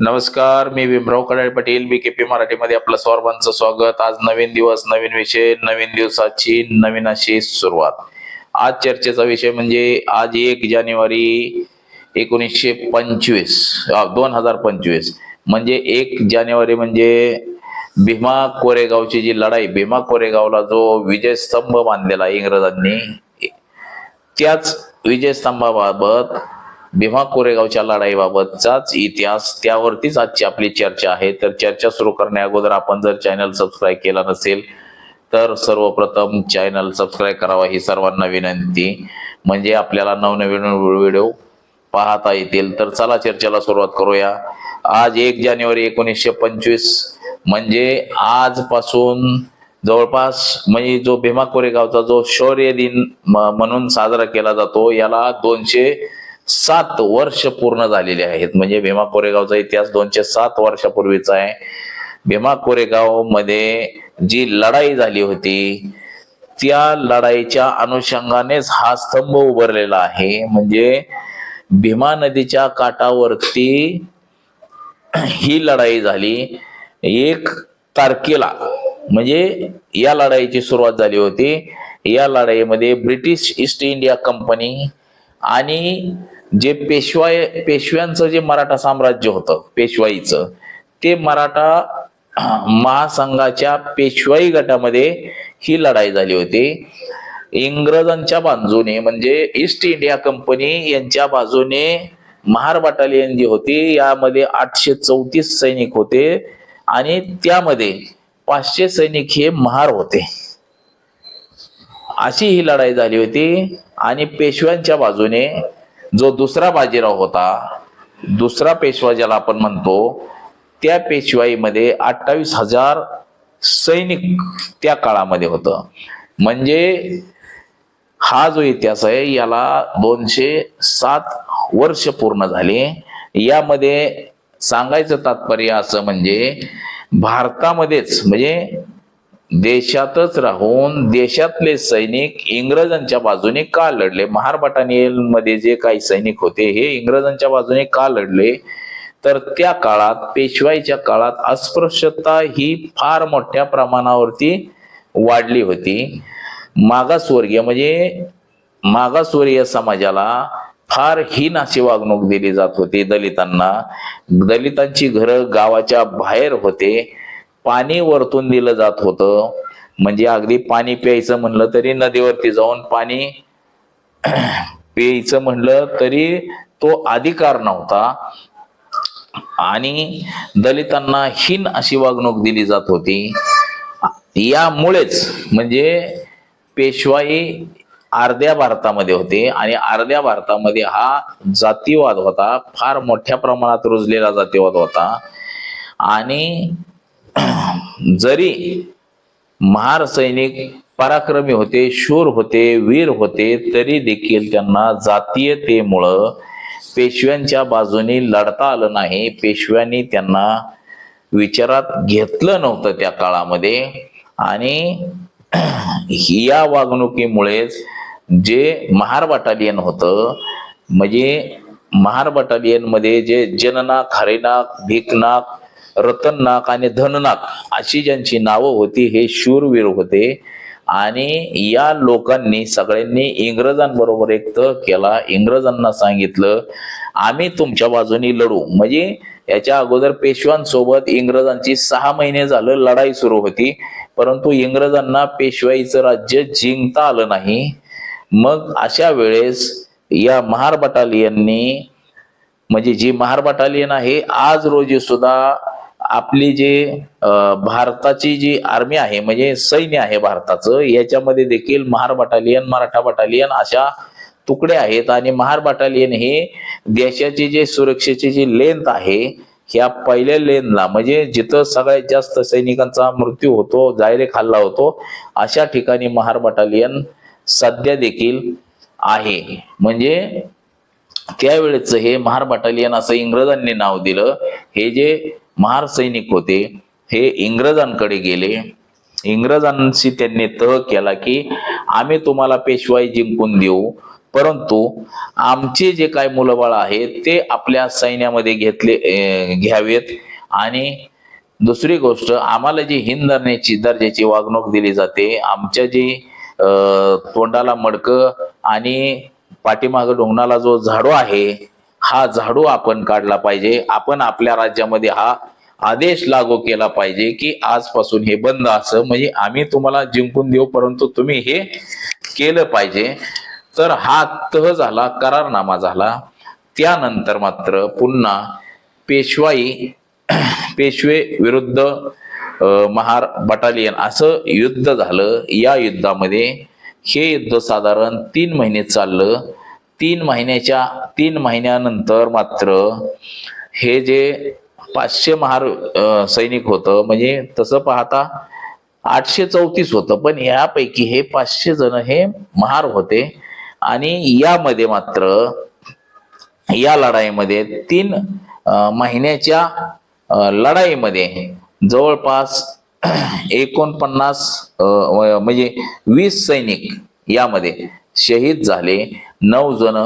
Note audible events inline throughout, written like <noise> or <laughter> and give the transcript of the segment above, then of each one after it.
नमस्कार मी Bhimrao Kadale Patil B K P मराठीमध्ये आपलं सर्वांचं स्वागत. आज नवीन दिवस नवीन विषय नवीन दिवसाची नवीन अशी सुरुवात. आज चर्चेचा विषय म्हणजे आज एक जानेवारी एकोणीसशे पंचवीस दोन हजार पंचवीस. म्हणजे एक जानेवारी म्हणजे भीमा कोरेगावची जी लढाई भीमा कोरेगावला जो विजयस्तंभ बांधलेला इंग्रजांनी त्याच विजयस्तंभाबाबत भीमा कोरेगावच्या लढाईबाबतचाच इतिहास त्यावरतीच आजची आपली चर्चा आहे. तर चर्चा सुरू करण्या अगोदर आपण जर चॅनल सबस्क्राईब केला नसेल तर सर्वप्रथम चॅनल सबस्क्राईब करावा ही सर्वांना विनंती. म्हणजे आपल्याला नवनवीन व्हिडिओ पाहता येतील. तर चला चर्चेला सुरुवात करूया. आज एक जानेवारी एकोणीसशे पंचवीस. म्हणजे आजपासून जवळपास म्हणजे जो भीमा कोरेगावचा जो शौर्य दिन म- म्हणून साजरा केला जातो याला दोनशे सात वर्ष पूर्ण झालेले आहेत. म्हणजे भीमा कोरेगावचा इतिहास दोनशे सात वर्षापूर्वीचा आहे. भीमा कोरेगावमध्ये जी लढाई झाली होती त्या लढाईच्या अनुषंगानेच हा स्तंभ उभारलेला आहे. म्हणजे भीमा नदीच्या काठावरती ही लढाई झाली. एक तारखेला म्हणजे या लढाईची सुरुवात झाली होती. या लढाईमध्ये ब्रिटिश ईस्ट इंडिया कंपनी आणि जे पेशवा पेशव्यांचं जे मराठा साम्राज्य होतं पेशवाईचं ते मराठा महासंघाच्या पेशवाई गटामध्ये ही लढाई झाली होती. इंग्रजांच्या बाजूने म्हणजे ईस्ट इंडिया कंपनी यांच्या बाजूने महार बटालियन जी होती यामध्ये आठशे चौतीस सैनिक होते आणि त्यामध्ये पाचशे सैनिक हे महार होते. अशी ही लढाई झाली होती आणि पेशव्यांच्या बाजूने जो दुसरा बाजीराव होता दुसरा पेशवा ज्याला आपण म्हणतो त्या पेशवाईमध्ये अठ्ठावीस हजार सैनिक त्या काळामध्ये होतं. म्हणजे हा जो इतिहास आहे याला दोनशे सात वर्ष पूर्ण झाले. यामध्ये सांगायचं तात्पर्य असं म्हणजे भारतामध्येच म्हणजे देशातच राहून देशातले सैनिक इंग्रजांच्या बाजूने का लढले? महारमध्ये जे काही सैनिक होते हे इंग्रजांच्या बाजूने का लढले? तर त्या काळात पेशवाईच्या काळात अस्पृश्यता ही फार मोठ्या प्रमाणावरती वाढली होती. मागासवर्गीय म्हणजे मागासवर्गीय समाजाला फार हीन अशी वागणूक दिली जात होती दलितांना. दलितांची घरं गावाच्या बाहेर होते. पाणी वरतून दिलं जात होतं. म्हणजे अगदी पाणी प्यायचं म्हणलं तरी नदीवरती जाऊन पाणी <clears throat> प्यायचं म्हणलं तरी तो अधिकार नव्हता. आणि दलितांना हीन अशी वागणूक दिली जात होती. यामुळेच म्हणजे पेशवाई अर्ध्या भारतामध्ये होते आणि अर्ध्या भारतामध्ये हा जातीवाद होता. फार मोठ्या प्रमाणात रुजलेला जातीवाद होता. आणि <clears throat> जरी महार सैनिक पराक्रमी होते शूर होते वीर होते तरी देखील त्यांना जातीयतेमुळं पेशव्यांच्या बाजूने लढता आलं नाही. पेशव्यांनी त्यांना विचारात घेतलं नव्हतं त्या काळामध्ये. आणि <clears throat> या वागणुकीमुळेच जे महार बटालियन होतं म्हणजे महार बटालियनमध्ये जे जननाक हरिनाक भिकनाक रतननाक आणि धननाक अशी ज्यांची नावं होती हे शूरवीर होते. आणि या लोकांनी सगळ्यांनी इंग्रजांबरोबर एक तह केला. इंग्रजांना सांगितलं आम्ही तुमच्या बाजूनी लढू. म्हणजे याच्या अगोदर पेशव्यांसोबत इंग्रजांची सहा महिने झालं लढाई सुरू होती. परंतु इंग्रजांना पेशवाईचं राज्य जिंकता आलं नाही. मग अशा वेळेस या महार बटालियननी म्हणजे जी महार बटालियन आहे आज रोजी सुद्धा आपली जे भारताची जी आर्मी आहे म्हणजे सैन्य आहे भारताचं याच्यामध्ये देखील महार बटालियन मराठा बटालियन अशा तुकडे आहेत आणि महार बटालियन हे देशाची जे सुरक्षेची जी लेंथ आहे ह्या पहिल्या लेनला म्हणजे जिथं सगळ्यात जास्त सैनिकांचा मृत्यू होतो जायरे खाल्ला होतो अशा ठिकाणी महार बटालियन सध्या देखील आहे. म्हणजे त्यावेळेच हे महार बटालियन असं इंग्रजांनी नाव दिलं. हे जे महार सैनिक होते हे इंग्रजांकडे गेले. इंग्रजांशी त्यांनी तह केला की आम्ही तुम्हाला पेशवाई जिंकून देऊ. परंतु आमचे जे काय मुलं आहेत ते आपल्या सैन्यामध्ये घेतले घ्यावेत. आणि दुसरी गोष्ट आम्हाला जी हिंद दर्जाची दर्जाची वागणूक दिली जाते आमच्या जी तोंडाला मडकं आणि पाठीमागं डोंगणाला जो झाडू आहे हा झाडू आपण काढला पाहिजे. आपण आपल्या राज्यामध्ये हा आदेश लागू केला पाहिजे की आजपासून हे बंद असं. म्हणजे आम्ही तुम्हाला जिंकून देऊ परंतु तुम्ही हे केलं पाहिजे. तर हा तह झाला करारनामा झाला. त्यानंतर मात्र पुन्हा पेशवाई पेशवे विरुद्ध महार बटालियन असं युद्ध झालं. या युद्धामध्ये हे युद्ध साधारण तीन महिने चाललं. तीन महिन्याच्या तीन महिन्यानंतर मात्र हे जे पाचशे महार सैनिक होतं म्हणजे तसं पाहता आठशे चौतीस होतं पण यापैकी हे पाचशे जण हे महार होते. आणि यामध्ये मात्र या लढाईमध्ये तीन महिन्याच्या लढाईमध्ये जवळपास एकोणपन्नास म्हणजे वीस सैनिक यामध्ये शहीद झाले. नऊ जण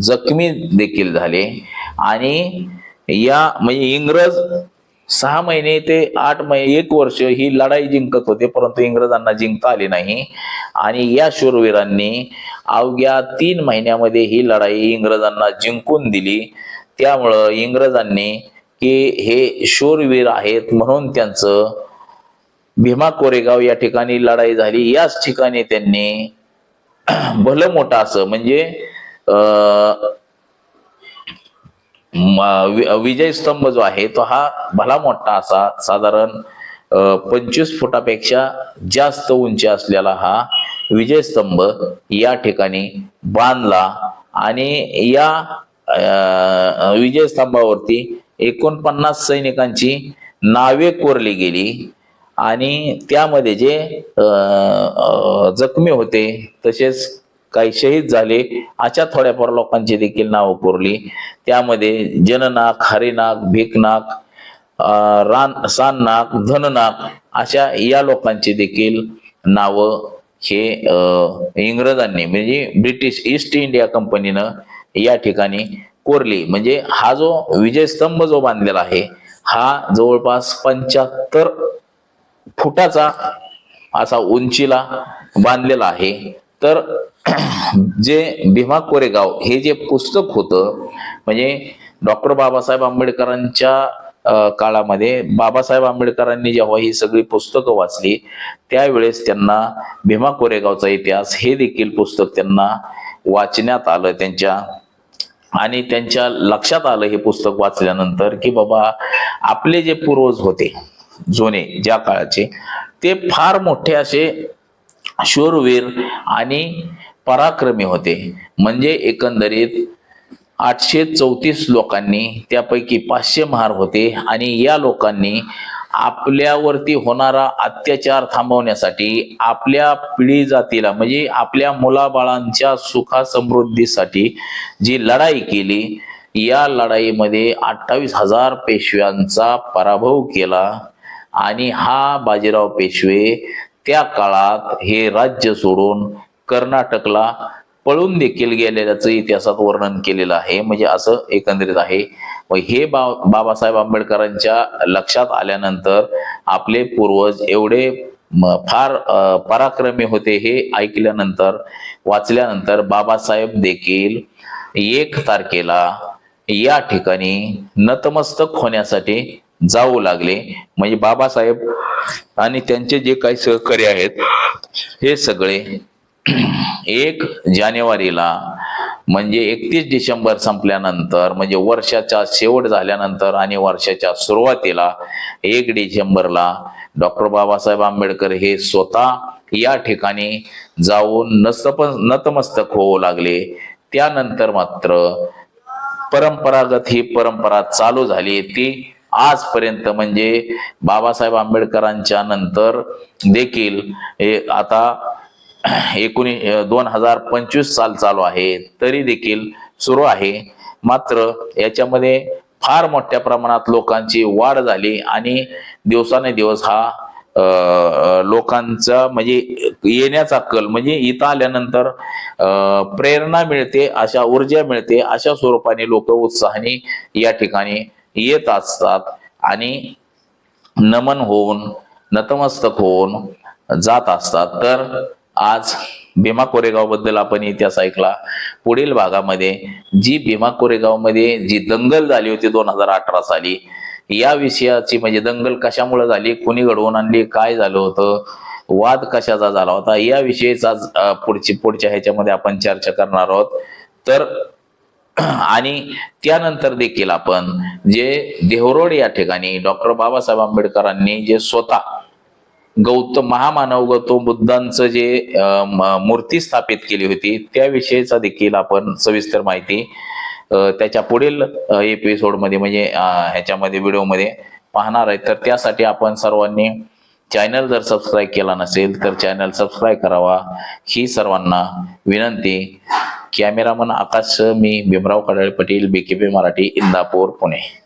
जखमी देखील झाले. आणि या म्हणजे इंग्रज सहा महिने ते आठ महिने एक वर्ष ही लढाई जिंकत होते परंतु इंग्रजांना जिंकता आली नाही. आणि या शूरवीरांनी अवघ्या तीन महिन्यामध्ये ही लढाई इंग्रजांना जिंकून दिली. त्यामुळं इंग्रजांनी की हे शूरवीर आहेत म्हणून त्यांचं भीमा कोरेगाव या ठिकाणी लढाई झाली. याच ठिकाणी त्यांनी <clears throat> भलं मोठं असं म्हणजे विजय स्तंभ जो आहे तो हा भला मोठा असा साधारण पंचवीस फुटापेक्षा जास्त उंची असलेला हा विजय स्तंभ या ठिकाणी बांधला आणि या विजय स्तंभावरती एकोणपन्नास सैनिकांची नावे कोरली गेली. आणि त्यामध्ये जे जखमी होते तसेच काही शहीद झाले अशा थोड्याफार लोकांची देखील नावं कोरली. त्यामध्ये जननाक हरिनाक भीकनाग रान साननाक धननाक अशा या लोकांची देखील नावं हे इंग्रजांनी म्हणजे ब्रिटिश ईस्ट इंडिया कंपनीनं या ठिकाणी कोरली. म्हणजे हा जो विजयस्तंभ जो बांधलेला आहे हा जवळपास पंच्याहत्तर फुटाचा असा उंचीला बांधलेला आहे. तर <clears throat> जे भीमा कोरेगाव हे जे पुस्तक होतं म्हणजे डॉक्टर बाबासाहेब आंबेडकरांच्या काळामध्ये बाबासाहेब आंबेडकरांनी जेव्हा ही सगळी पुस्तकं वाचली त्यावेळेस त्यांना भीमा कोरेगावचा इतिहास हे देखील पुस्तक त्यांना वाचण्यात आलं त्यांच्या आणि त्यांच्या लक्षात आलं हे पुस्तक वाचल्यानंतर की बाबा आपले जे पूर्वज होते जुने ज्या काळाचे ते फार मोठे असे शूरवीर आणि पराक्रमी होते. म्हणजे एकंदरीत आठशे चौतीस लोकांनी त्यापैकी पाचशे महार होते आणि या लोकांनी आपल्यावरती होणारा अत्याचार थांबवण्यासाठी आपल्या पिढी जातीला म्हणजे आपल्या मुलाबाळांच्या सुखा समृद्धीसाठी जी लढाई केली या लढाईमध्ये अठ्ठावीस हजार पेशव्यांचा पराभव केला. आणि हा बाजीराव पेशवे त्या काळात हे राज्य सोडून कर्नाटकला पळून देखील गेलेल्याचं इतिहासात वर्णन केलेलं आहे. म्हणजे असं एकंदरीत आहे. व हे बा बाबासाहेब आंबेडकरांच्या लक्षात आल्यानंतर आपले पूर्वज एवढे फार पराक्रमी होते हे ऐकल्यानंतर वाचल्यानंतर बाबासाहेब देखील एक तारखेला या ठिकाणी नतमस्तक होण्यासाठी जाऊ लागले. म्हणजे बाबासाहेब आणि त्यांचे जे काही सहकारी आहेत हे सगळे <clears throat> एक जानेवारीला म्हणजे एकतीस डिसेंबर संपल्यानंतर म्हणजे वर्षाच्या शेवट झाल्यानंतर आणि वर्षाच्या सुरुवातीला एक डिसेंबरला डॉक्टर बाबासाहेब आंबेडकर हे स्वतः या ठिकाणी जाऊन नस्तप नतमस्तक होऊ लागले. त्यानंतर मात्र परंपरागत ही परंपरा चालू झाली. ती आजपर्यंत म्हणजे बाबासाहेब आंबेडकरांच्या नंतर देखील हे आता एकोणी दोन हजार पंचवीस साल चालू आहे तरी देखील सुरू आहे. मात्र याच्यामध्ये फार मोठ्या प्रमाणात लोकांची वाढ झाली आणि दिवसाने दिवस हा लोकांचा म्हणजे येण्याचा कल म्हणजे इथं आल्यानंतर प्रेरणा मिळते अशा ऊर्जा मिळते अशा स्वरूपाने लोक उत्साहाने या ठिकाणी येत असतात आणि नमन होऊन नतमस्तक होऊन जात असतात. तर आज भीमा कोरेगावबद्दल आपण इतिहास ऐकला. पुढील भागामध्ये जी भीमा कोरेगावमध्ये जी दंगल झाली होती दोन हजार अठरा साली या विषयाची म्हणजे दंगल कशामुळे झाली कुणी घडवून आणली काय झालं होतं वाद कशाचा झाला होता या विषयीच आज पुढची पुढच्या ह्याच्यामध्ये आपण चर्चा करणार आहोत. तर आणि त्यानंतर देखील आपण जे देहरोड या ठिकाणी डॉक्टर बाबासाहेब आंबेडकरांनी जे स्वतः गौतम महामानव गौतम बुद्धांचं जे म- मूर्ती स्थापित केली होती त्याविषयीचा देखील आपण सविस्तर माहिती त्याच्या पुढील एपिसोडमध्ये म्हणजे ह्याच्यामध्ये व्हिडिओमध्ये पाहणार आहे. तर त्यासाठी आपण सर्वांनी चॅनल जर सबस्क्राईब केला नसेल तर चॅनल सबस्क्राईब करावा. ही सर्वांना विनंती. कॅमेरामन आकाश मी भीमराव कडाळे पाटील बीकेपी मराठी इंदापूर पुणे.